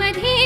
मधे।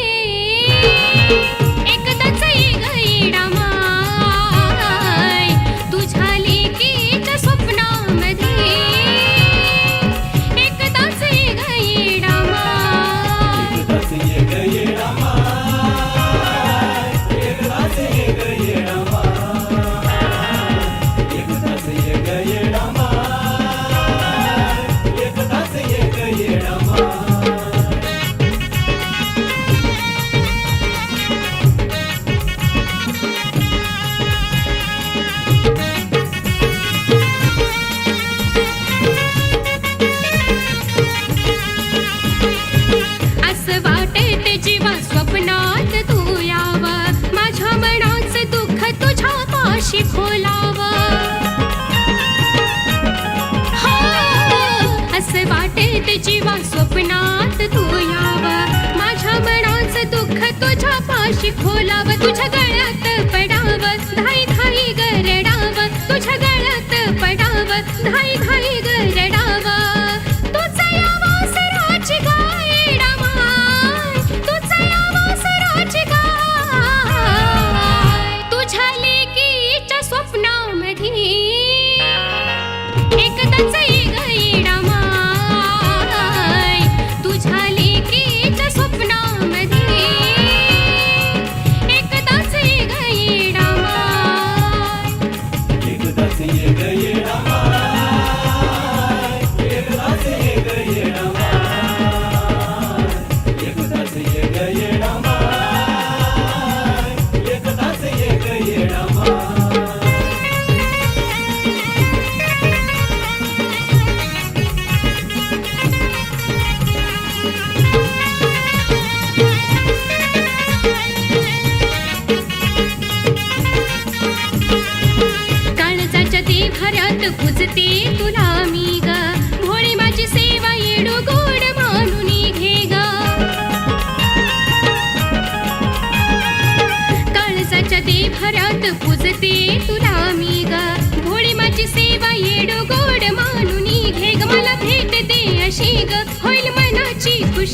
शिखोलाव हो, असे वाटेत जीवा स्वप्नात तू यावा. माझ्या मनाचं दुःख तुझ्या पाशी खोलाव. तुझ्या गळ्यात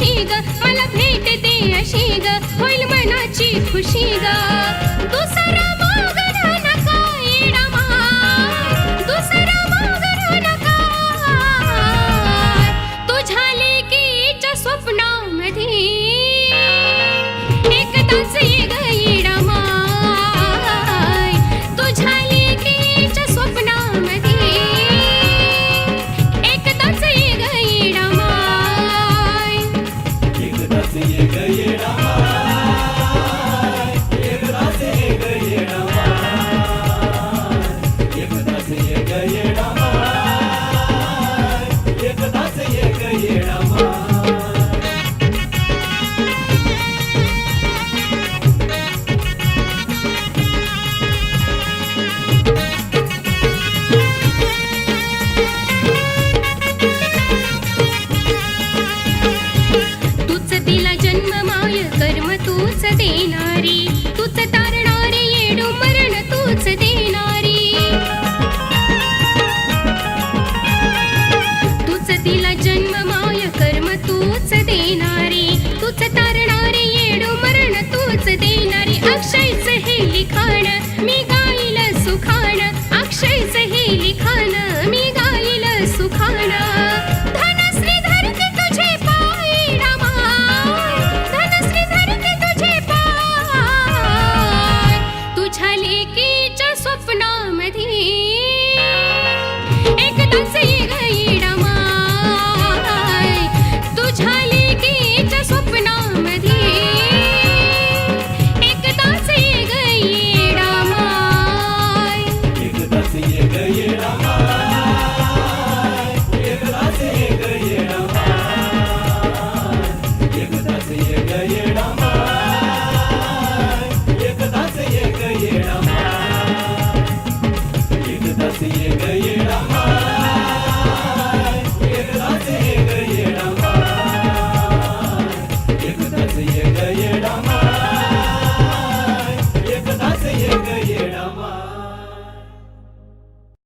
अशी ग. मला भेट दे अशी ग. होईल मनाची खुशी ग.